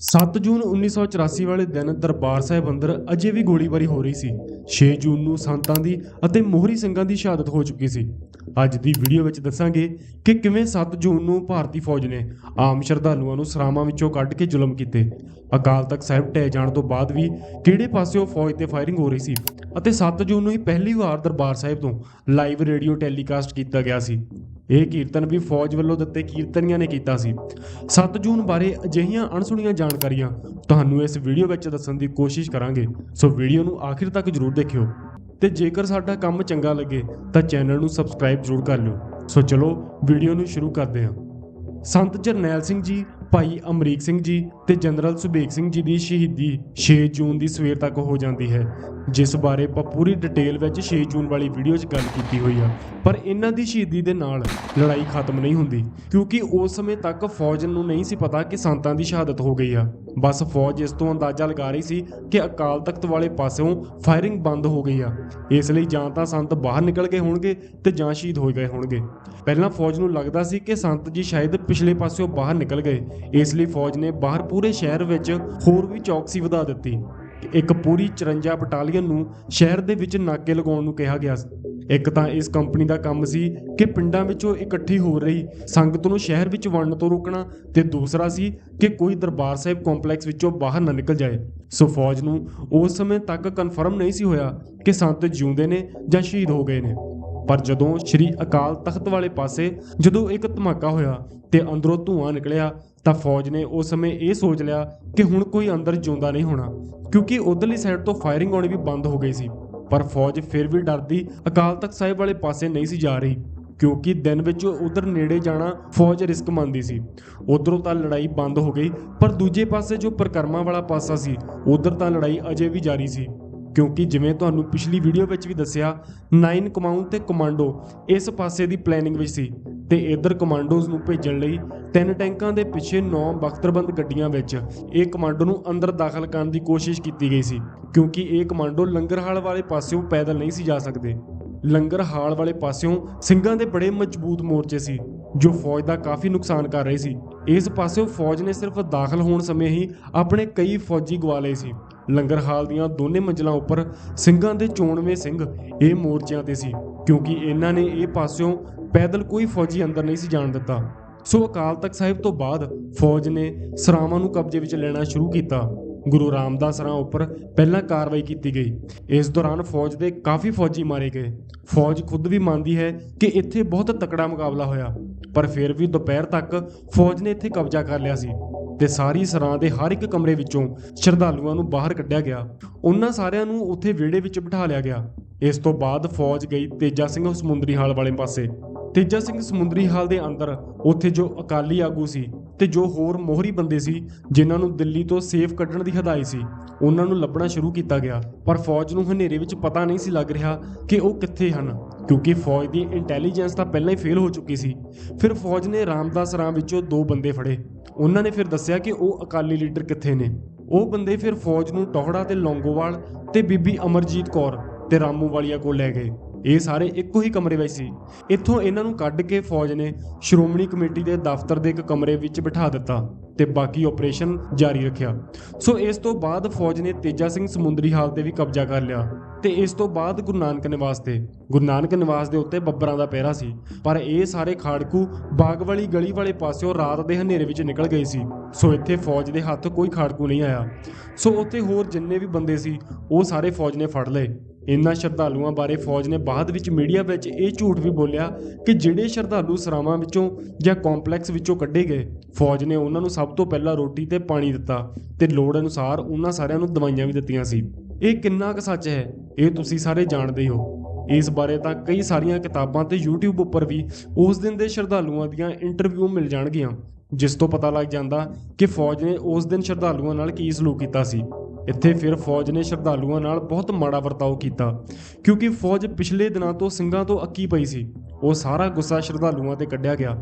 7 ਜੂਨ 1984 ਵਾਲੇ ਦਿਨ ਦਰਬਾਰ ਸਾਹਿਬ ਅੰਦਰ ਅਜੇ ਵੀ ਗੋਲੀਬਾਰੀ ਹੋ ਰਹੀ ਸੀ। 6 ਜੂਨ ਨੂੰ ਸੰਤਾਂ ਦੀ ਅਤੇ ਮੋਹਰੀ ਸਿੰਘਾਂ ਦੀ ਸ਼ਹਾਦਤ ਹੋ ਚੁੱਕੀ ਸੀ। ਅੱਜ ਦੀ ਵੀਡੀਓ ਵਿੱਚ ਦੱਸਾਂਗੇ ਕਿ ਕਿਵੇਂ 7 ਜੂਨ ਨੂੰ ਭਾਰਤੀ ਫੌਜ ਨੇ ਆਮ ਸ਼ਰਧਾਲੂਆਂ ਨੂੰ ਸਰਾਵਾਂ ਵਿੱਚੋਂ ਕੱਢ ਕੇ ਜ਼ੁਲਮ ਕੀਤੇ। ਅਕਾਲ ਤਖਤ ਸਾਹਿਬ ਟਹਿ ਜਾਣ ਤੋਂ ਬਾਅਦ ਵੀ ਕਿਹੜੇ ਪਾਸਿਓਂ ਫੌਜ ਤੇ ਫਾਇਰਿੰਗ ਹੋ ਰਹੀ ਸੀ ਅਤੇ 7 ਜੂਨ ਨੂੰ ਹੀ ਪਹਿਲੀ ਵਾਰ ਦਰਬਾਰ ਸਾਹਿਬ ਤੋਂ ਲਾਈਵ ਰੇਡੀਓ ਟੈਲੀਕਾਸਟ ਕੀਤਾ ਗਿਆ ਸੀ। ਇਹ ਕੀਰਤਨ ਵੀ ਫੌਜ ਵੱਲੋਂ ਦਿੱਤੇ ਕੀਰਤਨੀਆਂ ਨੇ ਕੀਤਾ ਸੀ। 7 ਜੂਨ ਬਾਰੇ ਅਜਿਹੀਆਂ ਅਣਸੁਣੀਆਂ ਜਾਣਕਾਰੀਆਂ ਤੁਹਾਨੂੰ ਇਸ ਵੀਡੀਓ ਵਿੱਚ ਦੱਸਣ ਦੀ ਕੋਸ਼ਿਸ਼ ਕਰਾਂਗੇ। ਸੋ ਵੀਡੀਓ ਨੂੰ ਆਖਿਰ ਤੱਕ ਜਰੂਰ ਦੇਖਿਓ ਤੇ ਜੇਕਰ ਸਾਡਾ ਕੰਮ ਚੰਗਾ ਲੱਗੇ ਤਾਂ ਚੈਨਲ ਨੂੰ ਸਬਸਕ੍ਰਾਈਬ ਜਰੂਰ ਕਰ ਲਿਓ। ਸੋ ਚਲੋ ਵੀਡੀਓ ਨੂੰ ਸ਼ੁਰੂ ਕਰਦੇ ਹਾਂ। ਸੰਤ ਜਰਨੈਲ ਸਿੰਘ ਜੀ ਭਾਈ ਅਮਰੀਕ ਸਿੰਘ ਜੀ ਤੇ ਜਨਰਲ ਸੁਬੇਗ ਸਿੰਘ ਜੀ ਦੀ ਸ਼ਹੀਦੀ 6 ਜੂਨ ਦੀ ਸਵੇਰ ਤੱਕ ਹੋ ਜਾਂਦੀ ਹੈ, ਜਿਸ ਬਾਰੇ ਆਪਾਂ ਪੂਰੀ ਡਿਟੇਲ ਵਿੱਚ 6 ਜੂਨ ਵਾਲੀ ਵੀਡੀਓ 'ਚ ਗੱਲ ਕੀਤੀ ਹੋਈ ਆ। ਪਰ ਇਹਨਾਂ ਦੀ ਸ਼ਹੀਦੀ ਦੇ ਨਾਲ ਲੜਾਈ ਖਤਮ ਨਹੀਂ ਹੁੰਦੀ, ਕਿਉਂਕਿ ਉਸ ਸਮੇਂ ਤੱਕ ਫੌਜ ਨੂੰ ਨਹੀਂ ਸੀ ਪਤਾ ਕਿ ਸੰਤਾਂ ਦੀ ਸ਼ਹਾਦਤ ਹੋ ਗਈ ਆ। ਬਸ ਫੌਜ ਇਸ ਤੋਂ ਅੰਦਾਜ਼ਾ ਲਗਾ ਰਹੀ ਸੀ ਕਿ ਅਕਾਲ ਤਖਤ ਵਾਲੇ ਪਾਸਿਓਂ ਫਾਇਰਿੰਗ ਬੰਦ ਹੋ ਗਈ ਆ। ਇਸ ਲਈ ਜਾਂ ਤਾਂ ਸੰਤ ਬਾਹਰ ਨਿਕਲ ਗਏ ਹੋਣਗੇ ਤੇ ਜਾਂ ਸ਼ਹੀਦ ਹੋ ਗਏ ਹੋਣਗੇ। ਪਹਿਲਾਂ ਫੌਜ ਨੂੰ ਲੱਗਦਾ ਸੀ ਕਿ ਸੰਤ ਜੀ ਸ਼ਾਇਦ ਪਿਛਲੇ ਪਾਸਿਓਂ ਬਾਹਰ ਨਿਕਲ ਗਏ ਇਸ ਲਈ ਫੌਜ ਨੇ ਬਾਹਰ ਪੂਰੇ ਸ਼ਹਿਰ ਵਿੱਚ ਹੋਰ ਵੀ ਚੌਕਸੀ ਵਧਾ ਦਿੱਤੀ ਇੱਕ ਪੂਰੀ 54 ਬਟਾਲੀਅਨ ਨੂੰ ਸ਼ਹਿਰ ਦੇ ਵਿੱਚ ਨਾਕੇ ਲਗਾਉਣ ਨੂੰ ਕਿਹਾ ਗਿਆ ਸੀ। ਇੱਕ ਤਾਂ ਇਸ ਕੰਪਨੀ ਦਾ ਕੰਮ ਸੀ ਕਿ ਪਿੰਡਾਂ ਵਿੱਚੋਂ ਇਕੱਠੀ ਹੋ ਰਹੀ ਸੰਗਤ ਨੂੰ ਸ਼ਹਿਰ ਵਿੱਚ ਵੜਨ ਤੋਂ ਰੋਕਣਾ ਤੇ ਦੂਸਰਾ ਸੀ ਕਿ ਕੋਈ ਦਰਬਾਰ ਸਾਹਿਬ ਕੰਪਲੈਕਸ ਵਿੱਚੋਂ ਬਾਹਰ ਨਾ ਨਿਕਲ ਜਾਏ। ਸੋ ਫੌਜ ਨੂੰ ਉਸ ਸਮੇਂ ਤੱਕ ਕਨਫਰਮ ਨਹੀਂ ਸੀ ਹੋਇਆ ਕਿ ਸੰਤ ਜਿਉਂਦੇ ਨੇ ਜਾਂ ਸ਼ਹੀਦ ਹੋ ਗਏ ਨੇ। ਪਰ ਜਦੋਂ ਸ਼੍ਰੀ ਅਕਾਲ ਤਖਤ ਵਾਲੇ ਪਾਸੇ ਜਦੋਂ ਇੱਕ ਧਮਾਕਾ ਹੋਇਆ ਤੇ ਅੰਦਰੋਂ ਧੂਆਂ ਨਿਕਲਿਆ, ਤਾਂ ਫੌਜ ਨੇ ਉਸ ਸਮੇਂ ਇਹ ਸੋਚ ਲਿਆ ਕਿ ਹੁਣ ਕੋਈ ਅੰਦਰ ਜਿਉਂਦਾ ਨਹੀਂ ਹੋਣਾ, ਕਿਉਂਕਿ ਉਧਰਲੀ ਸਾਈਡ ਤੋਂ ਫਾਇਰਿੰਗ ਹੋਣੀ ਵੀ ਬੰਦ ਹੋ ਗਈ ਸੀ। ਪਰ ਫੌਜ ਫਿਰ ਵੀ ਡਰਦੀ ਅਕਾਲ ਤਖਤ ਸਾਹਿਬ ਵਾਲੇ ਪਾਸੇ ਨਹੀਂ ਸੀ ਜਾ ਰਹੀ, ਕਿਉਂਕਿ ਦਿਨ ਵਿੱਚ ਉਧਰ ਨੇੜੇ ਜਾਣਾ ਫੌਜ ਰਿਸਕ ਮੰਨਦੀ ਸੀ। ਉਧਰੋਂ ਤਾਂ ਲੜਾਈ ਬੰਦ ਹੋ ਗਈ, ਪਰ ਦੂਜੇ ਪਾਸੇ ਜੋ ਪ੍ਰਕਰਮਾ ਵਾਲਾ ਪਾਸਾ ਸੀ, ਉਧਰ ਤਾਂ ਲੜਾਈ ਅਜੇ ਵੀ ਜਾਰੀ ਸੀ। ਕਿਉਂਕਿ ਜਿਵੇਂ ਤੁਹਾਨੂੰ ਪਿਛਲੀ ਵੀਡੀਓ ਵਿੱਚ ਵੀ ਦੱਸਿਆ 9 ਕਮਾਊਂਡ ਤੇ ਕਮਾਂਡੋ ਇਸ ਪਾਸੇ ਦੀ ਪਲੈਨਿੰਗ ਵਿੱਚ ਸੀ ਤੇ ਇਧਰ ਕਮਾਂਡੋਜ਼ ਨੂੰ ਭੇਜਣ ਲਈ ਤਿੰਨ ਟੈਂਕਾਂ ਦੇ ਪਿੱਛੇ 9 ਬਖਤਰਬੰਦ ਗੱਡੀਆਂ ਵਿੱਚ ਇਹ ਕਮਾਂਡੋ ਨੂੰ ਅੰਦਰ ਦਾਖਲ ਕਰਨ ਦੀ ਕੋਸ਼ਿਸ਼ ਕੀਤੀ ਗਈ ਸੀ, ਕਿਉਂਕਿ ਇਹ ਕਮਾਂਡੋ ਲੰਗਰਹਾਲ ਵਾਲੇ ਪਾਸਿਓਂ ਪੈਦਲ ਨਹੀਂ ਸੀ ਜਾ ਸਕਦੇ। ਲੰਗਰ ਹਾਲ ਵਾਲੇ ਪਾਸਿਓਂ ਸਿੰਘਾਂ ਦੇ ਬੜੇ ਮਜ਼ਬੂਤ ਮੋਰਚੇ ਸੀ, ਜੋ ਫੌਜ ਦਾ ਕਾਫੀ ਨੁਕਸਾਨ ਕਰ ਰਹੇ ਸੀ। ਇਸ ਪਾਸਿਓਂ ਫੌਜ ਨੇ ਸਿਰਫ ਦਾਖਲ ਹੋਣ ਸਮੇਂ ਹੀ ਆਪਣੇ ਕਈ ਫੌਜੀ ਗਵਾ ਲਏ ਸੀ। ਲੰਗਰ ਹਾਲ ਦੀਆਂ ਦੋਨੇ ਮੰਜ਼ਲਾਂ ਉੱਪਰ ਸਿੰਘਾਂ ਦੇ ਚੋਣਵੇਂ ਸਿੰਘ ਇਹ ਮੋਰਚਿਆਂ ਤੇ ਸੀ, ਕਿਉਂਕਿ ਇਹਨਾਂ ਨੇ ਇਹ ਪਾਸਿਓਂ ਪੈਦਲ ਕੋਈ ਫੌਜੀ ਅੰਦਰ ਨਹੀਂ ਸੀ ਜਾਣ ਦਿੱਤਾ। ਸੋ ਅਕਾਲ ਤਖਤ ਸਾਹਿਬ ਤੋਂ ਬਾਅਦ ਫੌਜ ਨੇ ਸਰਾਵਾਂ ਨੂੰ ਕਬਜ਼ੇ ਵਿੱਚ ਲੈਣਾ ਸ਼ੁਰੂ ਕੀਤਾ। ਗੁਰੂ ਰਾਮਦਾਸ ਰਾਂ ਉੱਪਰ ਪਹਿਲਾਂ ਕਾਰਵਾਈ ਕੀਤੀ ਗਈ। ਇਸ ਦੌਰਾਨ ਫੌਜ ਦੇ ਕਾਫੀ ਫੌਜੀ ਮਾਰੇ ਗਏ। ਫੌਜ ਖੁਦ ਵੀ ਮੰਨਦੀ ਹੈ ਕਿ ਇੱਥੇ ਬਹੁਤ ਤਕੜਾ ਮੁਕਾਬਲਾ ਹੋਇਆ, ਪਰ ਫਿਰ ਵੀ ਦੁਪਹਿਰ ਤੱਕ ਫੌਜ ਨੇ ਇੱਥੇ ਕਬਜ਼ਾ ਕਰ ਲਿਆ ਸੀ। ਤੇ ਸਾਰੀ ਸਰਾਂ ਦੇ ਹਰ ਇੱਕ ਕਮਰੇ ਵਿੱਚੋਂ ਸ਼ਰਧਾਲੂਆਂ ਨੂੰ ਬਾਹਰ ਕੱਢਿਆ ਗਿਆ। ਉਹਨਾਂ ਸਾਰਿਆਂ ਨੂੰ ਉੱਥੇ ਵਿਹੜੇ ਵਿੱਚ ਬਿਠਾ ਲਿਆ ਗਿਆ। ਇਸ ਤੋਂ ਬਾਅਦ ਫੌਜ ਗਈ ਤੇਜਾ ਸਿੰਘ ਸਮੁੰਦਰੀ ਹਾਲ ਵਾਲੇ ਪਾਸੇ। ਤੇਜਾ ਸਿੰਘ ਸਮੁੰਦਰੀ ਹਾਲ ਦੇ ਅੰਦਰ ਉੱਥੇ ਜੋ ਅਕਾਲੀ ਆਗੂ ਸੀ ਤੇ ਜੋ ਹੋਰ ਮੋਹਰੀ ਬੰਦੇ ਸੀ, ਜਿਨ੍ਹਾਂ ਨੂੰ ਦਿੱਲੀ ਤੋਂ ਸੇਫ ਕੱਢਣ ਦੀ ਹਦਾਇਤ ਸੀ, ਉਹਨਾਂ ਨੂੰ ਲੱਭਣਾ ਸ਼ੁਰੂ ਕੀਤਾ ਗਿਆ। ਪਰ ਫੌਜ ਨੂੰ ਹਨੇਰੇ ਵਿੱਚ ਪਤਾ ਨਹੀਂ ਸੀ ਲੱਗ ਰਿਹਾ ਕਿ ਉਹ ਕਿੱਥੇ ਹਨ, ਕਿਉਂਕਿ ਫੌਜ ਦੀ ਇੰਟੈਲੀਜੈਂਸ ਤਾਂ ਪਹਿਲਾਂ ਹੀ ਫੇਲ ਹੋ ਚੁੱਕੀ ਸੀ। ਫਿਰ ਫੌਜ ਨੇ ਰਾਮਦਾਸ ਰਾਮ ਵਿੱਚੋਂ ਦੋ ਬੰਦੇ ਫੜੇ। ਉਹਨਾਂ ਨੇ ਫਿਰ ਦੱਸਿਆ ਕਿ ਉਹ ਅਕਾਲੀ ਲੀਡਰ ਕਿੱਥੇ ਨੇ। ਉਹ ਬੰਦੇ ਫਿਰ ਫੌਜ ਨੂੰ ਟੋਹੜਾ ਤੇ ਲੌਂਗੋਵਾਲ ਤੇ ਬੀਬੀ ਅਮਰਜੀਤ ਕੌਰ ਤੇ ਰਾਮੂ ਵਾਲੀਆ ਕੋਲ ਲੈ ਗਏ। ਇਹ ਸਾਰੇ ਇੱਕੋ ਹੀ ਕਮਰੇ ਵਿੱਚ ਸੀ। ਇੱਥੋਂ ਇਹਨਾਂ ਨੂੰ ਕੱਢ ਕੇ ਫੌਜ ਨੇ ਸ਼੍ਰੋਮਣੀ ਕਮੇਟੀ ਦੇ ਦਫ਼ਤਰ ਦੇ ਇੱਕ ਕਮਰੇ ਵਿੱਚ ਬਿਠਾ ਦਿੱਤਾ ਤੇ ਬਾਕੀ ਆਪਰੇਸ਼ਨ ਜਾਰੀ ਰੱਖਿਆ। ਸੋ ਇਸ ਤੋਂ ਬਾਅਦ ਫੌਜ ਨੇ ਤੇਜਾ ਸਿੰਘ ਸਮੁੰਦਰੀ ਹਾਲ ਤੇ ਵੀ ਕਬਜ਼ਾ ਕਰ ਲਿਆ ਤੇ ਇਸ ਤੋਂ ਬਾਅਦ ਗੁਰੂ ਨਾਨਕ ਨਿਵਾਸ ਤੇ। ਗੁਰੂ ਨਾਨਕ ਨਿਵਾਸ ਦੇ ਉੱਤੇ ਬੱਬਰਾਂ ਦਾ ਪਹਿਰਾ ਸੀ, ਪਰ ਇਹ ਸਾਰੇ ਖਾੜਕੂ ਬਾਗ ਵਾਲੀ ਗਲੀ ਵਾਲੇ ਪਾਸਿਓਂ ਰਾਤ ਦੇ ਹਨੇਰੇ ਵਿੱਚ ਨਿਕਲ ਗਏ ਸੀ। ਸੋ ਇੱਥੇ ਫੌਜ ਦੇ ਹੱਥ ਕੋਈ ਖਾੜਕੂ ਨਹੀਂ ਆਇਆ। ਸੋ ਉੱਥੇ ਹੋਰ ਜਿੰਨੇ ਵੀ ਬੰਦੇ ਸੀ, ਉਹ ਸਾਰੇ ਫੌਜ ਨੇ ਫੜ ਲਏ। ਇਨ੍ਹਾਂ ਸ਼ਰਧਾਲੂਆਂ ਬਾਰੇ ਫੌਜ ਨੇ ਬਾਅਦ ਵਿੱਚ ਮੀਡੀਆ ਵਿੱਚ ਇਹ ਝੂਠ ਵੀ ਬੋਲਿਆ ਕਿ ਜਿਹੜੇ ਸ਼ਰਧਾਲੂ ਸਰਾਵਾਂ ਵਿੱਚੋਂ ਜਾਂ ਕੰਪਲੈਕਸ ਵਿੱਚੋਂ ਕੱਢੇ ਗਏ, ਫੌਜ ਨੇ ਉਹਨਾਂ ਨੂੰ ਸਭ ਤੋਂ ਪਹਿਲਾਂ ਰੋਟੀ ਤੇ ਪਾਣੀ ਦਿੱਤਾ ਤੇ ਲੋੜ ਅਨੁਸਾਰ ਉਹਨਾਂ ਸਾਰਿਆਂ ਨੂੰ ਦਵਾਈਆਂ ਵੀ ਦਿੱਤੀਆਂ ਸੀ। ਇਹ ਕਿੰਨਾ ਕੁ ਸੱਚ ਹੈ? ਇਹ ਤੁਸੀਂ ਸਾਰੇ ਜਾਣਦੇ ਹੀ। ਹੋ ਇਸ ਬਾਰੇ ਤਾਂ ਕਈ ਸਾਰੀਆਂ ਕਿਤਾਬਾਂ ਤੇ YouTube ਉੱਪਰ ਵੀ ਉਸ ਦਿਨ ਦੇ ਸ਼ਰਧਾਲੂਆਂ ਦੀਆਂ ਇੰਟਰਵਿਊ ਮਿਲ ਜਾਣਗੀਆਂ, ਜਿਸ ਤੋਂ ਪਤਾ ਲੱਗ ਜਾਂਦਾ ਕਿ ਫੌਜ ਨੇ ਉਸ ਦਿਨ ਸ਼ਰਧਾਲੂਆਂ ਨਾਲ ਕੀ ਸਲੂਕ ਕੀਤਾ ਸੀ। ਇੱਥੇ ਫਿਰ ਫੌਜ ਨੇ ਸ਼ਰਧਾਲੂਆਂ ਨਾਲ ਬਹੁਤ ਮਾੜਾ ਵਰਤਾਓ ਕੀਤਾ, ਕਿਉਂਕਿ ਫੌਜ ਪਿਛਲੇ ਦਿਨਾਂ ਤੋਂ ਸਿੰਘਾਂ ਤੋਂ ਅੱਕੀ ਪਈ ਸੀ। ਉਹ ਸਾਰਾ ਗੁੱਸਾ ਸ਼ਰਧਾਲੂਆਂ ਤੇ ਕੱਢਿਆ ਗਿਆ,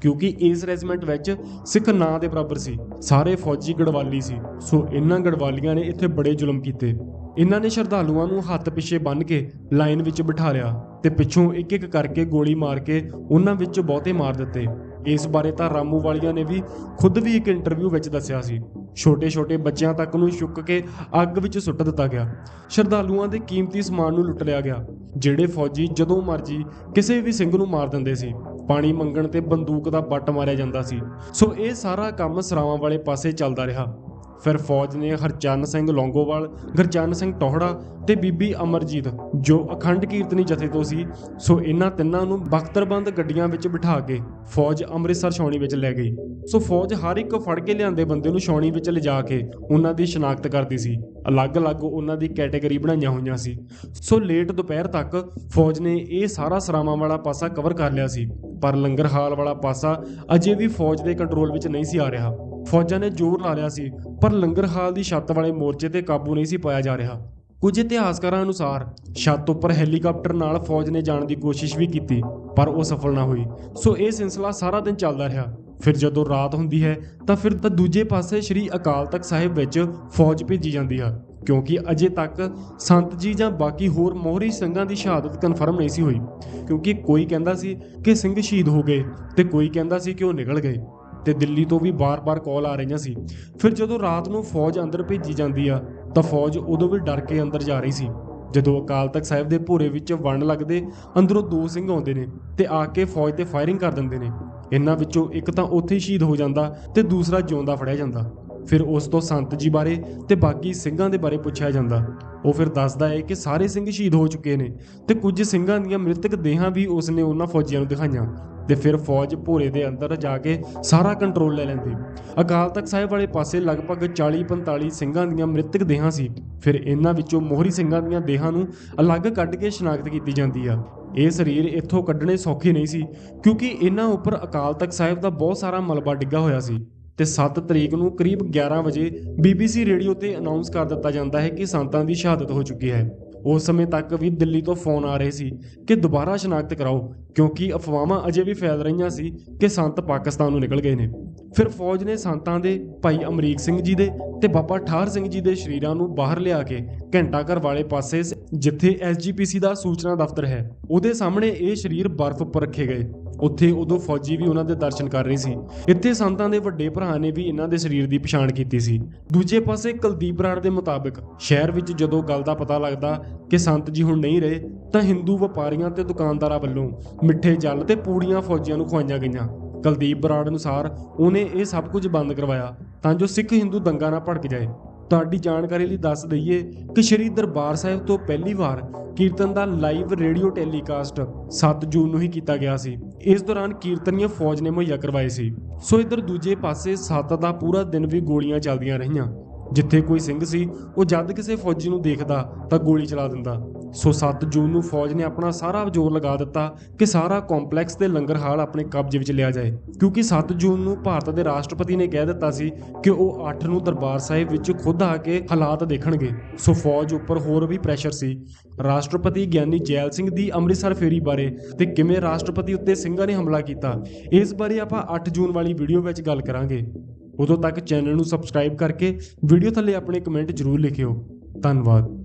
ਕਿਉਂਕਿ ਇਸ ਰੈਜੀਮੈਂਟ ਵਿੱਚ ਸਿੱਖ ਨਾਂ ਦੇ ਬਰਾਬਰ ਸੀ, ਸਾਰੇ ਫੌਜੀ ਗੜਵਾਲੀ ਸੀ। ਸੋ ਇਹਨਾਂ ਗੜਵਾਲੀਆਂ ਨੇ ਇੱਥੇ ਬੜੇ ਜ਼ੁਲਮ ਕੀਤੇ। ਇਹਨਾਂ ਨੇ ਸ਼ਰਧਾਲੂਆਂ ਨੂੰ ਹੱਥ ਪਿੱਛੇ ਬੰਨ੍ਹ ਕੇ ਲਾਈਨ ਵਿੱਚ ਬਿਠਾ ਲਿਆ ਤੇ ਪਿੱਛੋਂ ਇੱਕ ਇੱਕ ਕਰਕੇ ਗੋਲੀ ਮਾਰ ਕੇ ਉਹਨਾਂ ਵਿੱਚ ਬਹੁਤੇ ਮਾਰ ਦਿੱਤੇ। ਇਸ ਬਾਰੇ ਤਾਂ ਰਾਮੂ ਵਾਲੀਆਂ ਨੇ ਵੀ ਖੁਦ ਵੀ ਇੱਕ ਇੰਟਰਵਿਊ ਵਿੱਚ ਦੱਸਿਆ ਸੀ। ਛੋਟੇ-ਛੋਟੇ ਬੱਚਿਆਂ ਤੱਕ ਨੂੰ ਛੁੱਕ ਕੇ ਅੱਗ ਵਿੱਚ ਸੁੱਟ ਦਿੱਤਾ ਗਿਆ। ਸ਼ਰਧਾਲੂਆਂ ਦੇ ਕੀਮਤੀ ਸਮਾਨ ਨੂੰ ਲੁੱਟ ਲਿਆ ਗਿਆ, ਜਿਹੜੇ ਫੌਜੀ ਜਦੋਂ ਮਰਜ਼ੀ ਕਿਸੇ ਵੀ ਸਿੰਘ ਨੂੰ ਮਾਰ ਦਿੰਦੇ ਸੀ। ਪਾਣੀ ਮੰਗਣ ਤੇ ਬੰਦੂਕ ਦਾ ਬੱਟ ਮਾਰਿਆ ਜਾਂਦਾ ਸੀ। ਸੋ ਇਹ ਸਾਰਾ ਕੰਮ ਸਰਾਵਾਂ ਵਾਲੇ ਪਾਸੇ ਚੱਲਦਾ ਰਿਹਾ। ਫਿਰ ਫੌਜ ਨੇ ਹਰਚੰਨ ਸਿੰਘ ਲੌਂਗੋਵਾਲ ਗੁਰਚਰਨ ਸਿੰਘ ਟੋਹੜਾ ਤੇ ਬੀਬੀ ਅਮਰਜੀਤ, ਜੋ ਅਖੰਡ ਕੀਰਤਨੀ ਜਥੇ ਤੋਂ ਸੀ, ਸੋ ਇਹਨਾਂ ਤਿੰਨਾਂ ਨੂੰ ਬਖਤਰਬੰਦ ਗੱਡੀਆਂ ਵਿੱਚ ਬਿਠਾ ਕੇ ਫੌਜ ਅੰਮ੍ਰਿਤਸਰ ਛਾਉਣੀ ਵਿੱਚ ਲੈ ਗਈ। ਸੋ ਫੌਜ ਹਰ ਇੱਕ ਫੜ ਕੇ ਲਿਆਂਦੇ ਬੰਦੇ ਨੂੰ ਛਾਉਣੀ ਵਿੱਚ ਲਿਜਾ ਕੇ ਉਹਨਾਂ ਦੀ ਸ਼ਨਾਖਤ ਕਰਦੀ ਸੀ। ਅਲੱਗ-ਅਲੱਗ ਉਹਨਾਂ ਦੀ ਕੈਟਾਗਰੀ ਬਣਾਈਆਂ ਹੋਈਆਂ ਸੀ। ਸੋ ਲੇਟ ਦੁਪਹਿਰ ਤੱਕ ਫੌਜ ਨੇ ਇਹ ਸਾਰਾ ਸਰਾਵਾਂ ਵਾਲਾ ਪਾਸਾ ਕਵਰ ਕਰ ਲਿਆ ਸੀ, ਪਰ ਲੰਗਰ ਹਾਲ ਵਾਲਾ ਪਾਸਾ ਅਜੇ ਵੀ ਫੌਜ ਦੇ ਕੰਟਰੋਲ ਵਿੱਚ ਨਹੀਂ ਸੀ ਆ ਰਿਹਾ। ਫੌਜਾਂ ਨੇ ਜ਼ੋਰ ਲਾ ਲਿਆ ਸੀ, ਪਰ ਲੰਗਰ ਹਾਲ ਦੀ ਛੱਤ ਵਾਲੇ ਮੋਰਚੇ ਤੇ ਕਾਬੂ ਨਹੀਂ ਸੀ ਪਾਇਆ ਜਾ ਰਿਹਾ। ਕੁਝ ਇਤਿਹਾਸਕਾਰਾਂ ਅਨੁਸਾਰ, ਛੱਤ ਉੱਪਰ ਹੈਲੀਕਾਪਟਰ ਨਾਲ ਫੌਜ ਨੇ ਜਾਣ ਦੀ ਕੋਸ਼ਿਸ਼ ਵੀ ਕੀਤੀ, ਪਰ ਉਹ ਸਫਲ ਨਾ ਹੋਈ। ਸੋ ਇਹ ਸਿਲਸਿਲਾ ਸਾਰਾ ਦਿਨ ਚੱਲਦਾ ਰਿਹਾ। ਫਿਰ ਜਦੋਂ ਰਾਤ ਹੁੰਦੀ ਹੈ, ਤਾਂ ਫਿਰ ਤਾਂ ਦੂਜੇ ਪਾਸੇ ਸ੍ਰੀ ਅਕਾਲ ਤਖਤ ਸਾਹਿਬ ਵਿੱਚ ਫੌਜ ਭੇਜੀ ਜਾਂਦੀ ਹੈ, ਕਿਉਂਕਿ ਅਜੇ ਤੱਕ ਸੰਤ ਜੀ ਜਾਂ ਬਾਕੀ ਹੋਰ ਮੋਹਰੀ ਸਿੰਘਾਂ ਦੀ ਸ਼ਹਾਦਤ ਕਨਫਰਮ ਨਹੀਂ ਸੀ ਹੋਈ, ਕਿਉਂਕਿ ਕੋਈ ਕਹਿੰਦਾ ਸੀ ਕਿ ਸਿੰਘ ਸ਼ਹੀਦ ਹੋ ਗਏ ਤੇ ਕੋਈ ਕਹਿੰਦਾ ਸੀ ਕਿ ਉਹ ਨਿਕਲ ਗਏ। ਤੇ ਦਿੱਲੀ ਤੋਂ ਵੀ ਬਾਰ-ਬਾਰ ਕਾਲ ਆ ਰਹੀਆਂ ਸੀ। ਫਿਰ ਜਦੋਂ ਰਾਤ ਨੂੰ ਫੌਜ ਅੰਦਰ ਭੇਜੀ ਜਾਂਦੀ ਆ, ਤਾਂ ਫੌਜ ਉਦੋਂ ਵੀ ਡਰ ਕੇ ਅੰਦਰ ਜਾ ਰਹੀ ਸੀ। ਜਦੋਂ ਅਕਾਲ ਤਖਤ ਸਾਹਿਬ ਦੇ ਭੋਰੇ ਵਿੱਚ ਵੰਡ ਲੱਗਦੇ, ਅੰਦਰੋਂ ਦੋ ਸਿੰਘ ਆਉਂਦੇ ਨੇ ਤੇ ਆ ਕੇ ਫੌਜ ਤੇ ਫਾਇਰਿੰਗ ਕਰ ਦਿੰਦੇ ਨੇ। ਇਹਨਾਂ ਵਿੱਚੋਂ ਇੱਕ ਤਾਂ ਉੱਥੇ ਸ਼ਹੀਦ ਹੋ ਜਾਂਦਾ ਤੇ ਦੂਸਰਾ ਜਿਉਂਦਾ ਫੜਿਆ ਜਾਂਦਾ। ਫਿਰ ਉਸ ਤੋਂ ਸੰਤ ਜੀ ਬਾਰੇ ਤੇ ਬਾਕੀ ਸਿੰਘਾਂ ਦੇ ਬਾਰੇ ਪੁੱਛਿਆ ਜਾਂਦਾ। ਉਹ ਫਿਰ ਦੱਸਦਾ ਹੈ ਕਿ ਸਾਰੇ ਸਿੰਘ ਸ਼ਹੀਦ ਹੋ ਚੁੱਕੇ ਨੇ ਤੇ ਕੁਝ ਸਿੰਘਾਂ ਦੀਆਂ ਮ੍ਰਿਤਕ ਦੇਹਾਂ ਵੀ ਉਸਨੇ ਉਹਨਾਂ ਫੌਜੀਆਂ ਨੂੰ ਦਿਖਾਈਆਂ। ਤੇ ਫਿਰ ਫੌਜ ਭੋਰੇ ਦੇ ਅੰਦਰ ਜਾ ਕੇ ਸਾਰਾ ਕੰਟਰੋਲ ਲੈ ਲੈਂਦੀ। ਅਕਾਲ ਤਖਤ ਸਾਹਿਬ ਵਾਲੇ ਪਾਸੇ ਲਗਭਗ 40-45 ਸਿੰਘਾਂ ਦੀਆਂ ਮ੍ਰਿਤਕ ਦੇਹਾਂ ਸੀ। ਫਿਰ ਇਹਨਾਂ ਵਿੱਚੋਂ ਮੋਹਰੀ ਸਿੰਘਾਂ ਦੀਆਂ ਦੇਹਾਂ ਨੂੰ ਅਲੱਗ ਕੱਢ ਕੇ ਸ਼ਨਾਖਤ ਕੀਤੀ ਜਾਂਦੀ ਆ। ਇਹ ਸਰੀਰ ਇੱਥੋਂ ਕੱਢਣੇ ਸੌਖੇ ਨਹੀਂ ਸੀ, ਕਿਉਂਕਿ ਇਹਨਾਂ ਉੱਪਰ ਅਕਾਲ ਤਖਤ ਸਾਹਿਬ ਦਾ ਬਹੁਤ ਸਾਰਾ ਮਲਬਾ ਡਿੱਗਾ ਹੋਇਆ ਸੀ। ਤੇ 7 ਤਰੀਕ ਨੂੰ ਕਰੀਬ 11 ਵਜੇ BBC ਰੇਡੀਓ ਤੇ ਅਨਾਉਂਸ ਕਰ ਦਿੱਤਾ ਜਾਂਦਾ ਹੈ ਕਿ ਸੰਤਾਂ ਦੀ ਸ਼ਹਾਦਤ ਹੋ ਚੁੱਕੀ ਹੈ। ਉਸ ਸਮੇਂ ਤੱਕ ਵੀ ਦਿੱਲੀ ਤੋਂ ਫੋਨ ਆ ਰਹੇ ਸੀ ਕਿ ਦੁਬਾਰਾ ਸ਼ਨਾਖਤ ਕਰਾਓ, ਕਿਉਂਕਿ ਅਫਵਾਹਾਂ ਅਜੇ ਵੀ ਫੈਲ ਰਹੀਆਂ ਸੀ ਕਿ ਸੰਤ ਪਾਕਿਸਤਾਨ ਨੂੰ ਨਿਕਲ ਗਏ ਨੇ। ਫਿਰ ਫੌਜ ਨੇ ਸੰਤਾਂ ਦੇ ਭਾਈ ਅਮਰੀਕ ਸਿੰਘ ਜੀ ਦੇ ਤੇ ਬਾਬਾ ਠਾਰ ਸਿੰਘ ਜੀ ਦੇ ਸ਼ਰੀਰਾਂ ਨੂੰ ਬਾਹਰ ਲਿਆ ਕੇ ਘੰਟਾ ਘਰ ਵਾਲੇ ਪਾਸੇ ਸ- ਜਿੱਥੇ ਐਸਜੀਪੀਸੀ ਦਾ ਸੂਚਨਾ ਦਫ਼ਤਰ ਹੈ, ਉਹਦੇ ਸਾਹਮਣੇ ਇਹ ਸ਼ਰੀਰ ਬਰਫ਼ ਉੱਪਰ ਰੱਖੇ ਗਏ। ਉੱਥੇ ਉਦੋਂ ਫੌਜੀ ਵੀ ਉਹਨਾਂ ਦੇ ਦਰਸ਼ਨ ਕਰ ਰਹੇ ਸੀ। ਇੱਥੇ ਸੰਤਾਂ ਦੇ ਵੱਡੇ ਭਰਾ ਨੇ ਵੀ ਇਹਨਾਂ ਦੇ ਸਰੀਰ ਦੀ ਪਛਾਣ ਕੀਤੀ ਸੀ। ਦੂਜੇ ਪਾਸੇ ਕੁਲਦੀਪ ਬਰਾੜ ਦੇ ਮੁਤਾਬਕ ਸ਼ਹਿਰ ਵਿੱਚ ਜਦੋਂ ਗੱਲ ਦਾ ਪਤਾ ਲੱਗਦਾ ਕਿ ਸੰਤ ਜੀ ਹੁਣ ਨਹੀਂ ਰਹੇ, ਤਾਂ ਹਿੰਦੂ ਵਪਾਰੀਆਂ ਤੇ ਦੁਕਾਨਦਾਰਾਂ ਵੱਲੋਂ ਮਿੱਠੇ ਜਲ ਤੇ ਪੂੜੀਆਂ ਫੌਜੀਆਂ ਨੂੰ ਖਵਾਈਆਂ ਗਈਆਂ। ਕੁਲਦੀਪ ਬਰਾੜ ਅਨੁਸਾਰ ਉਹਨੇ ਇਹ ਸਭ ਕੁਝ ਬੰਦ ਕਰਵਾਇਆ ਤਾਂ ਜੋ ਸਿੱਖ ਹਿੰਦੂ ਦੰਗਾ ਨਾ ਭੜਕ ਜਾਏ। ਤੁਹਾਡੀ ਜਾਣਕਾਰੀ ਲਈ ਦੱਸ ਦਈਏ ਕਿ ਸ਼੍ਰੀ ਦਰਬਾਰ ਸਾਹਿਬ ਤੋਂ ਪਹਿਲੀ ਵਾਰ ਕੀਰਤਨ ਦਾ ਲਾਈਵ ਰੇਡੀਓ ਟੈਲੀਕਾਸਟ 7 ਜੂਨ ਨੂੰ ਹੀ ਕੀਤਾ ਗਿਆ ਸੀ। ਇਸ ਦੌਰਾਨ ਕੀਰਤਨੀਏ ਫੌਜ ਨੇ ਮੁਹੱਈਆ ਕਰਵਾਏ ਸੀ। ਸੋ ਇਧਰ ਦੂਜੇ ਪਾਸੇ 7 ਦਾ ਪੂਰਾ ਦਿਨ ਵੀ ਗੋਲੀਆਂ ਚੱਲਦੀਆਂ ਰਹੀਆਂ। ਜਿੱਥੇ ਕੋਈ ਸਿੰਘ ਸੀ, ਉਹ ਜਦ ਕਿਸੇ ਫੌਜੀ ਨੂੰ ਦੇਖਦਾ ਤਾਂ ਗੋਲੀ ਚਲਾ ਦਿੰਦਾ। ਸੋ 7 ਜੂਨ ਨੂੰ ਫੌਜ ਨੇ ਆਪਣਾ ਸਾਰਾ ਜ਼ੋਰ ਲਗਾ ਦਿੱਤਾ ਕਿ ਸਾਰਾ ਕੰਪਲੈਕਸ ਤੇ ਲੰਗਰ ਹਾਲ ਆਪਣੇ ਕਬਜ਼ੇ ਵਿੱਚ ਲਿਆ ਜਾਏ। ਕਿਉਂਕਿ 7 ਜੂਨ ਨੂੰ ਭਾਰਤ ਦੇ ਰਾਸ਼ਟਰਪਤੀ ਨੇ ਕਹਿ ਦਿੱਤਾ ਸੀ ਕਿ ਉਹ 8 ਨੂੰ ਦਰਬਾਰ ਸਾਹਿਬ ਵਿੱਚ ਖੁਦ ਆ ਕੇ ਹਾਲਾਤ ਦੇਖਣਗੇ। ਸੋ ਫੌਜ ਉੱਪਰ ਹੋਰ ਵੀ ਪ੍ਰੈਸ਼ਰ ਸੀ। ਰਾਸ਼ਟਰਪਤੀ ਗਿਆਨੀ ਜੈਲ ਸਿੰਘ ਦੀ ਅੰਮ੍ਰਿਤਸਰ ਫੇਰੀ ਬਾਰੇ ਤੇ ਕਿਵੇਂ ਰਾਸ਼ਟਰਪਤੀ ਉੱਤੇ ਸਿੰਘਾਂ ਨੇ ਹਮਲਾ ਕੀਤਾ, ਇਸ ਬਾਰੇ ਆਪਾਂ 8 ਜੂਨ ਵਾਲੀ ਵੀਡੀਓ ਵਿੱਚ ਗੱਲ ਕਰਾਂਗੇ। ਉਦੋਂ ਤੱਕ ਚੈਨਲ ਨੂੰ ਸਬਸਕ੍ਰਾਈਬ ਕਰਕੇ ਵੀਡੀਓ ਥੱਲੇ ਆਪਣੇ ਕਮੈਂਟ ਜ਼ਰੂਰ ਲਿਖਿਓ। ਧੰਨਵਾਦ।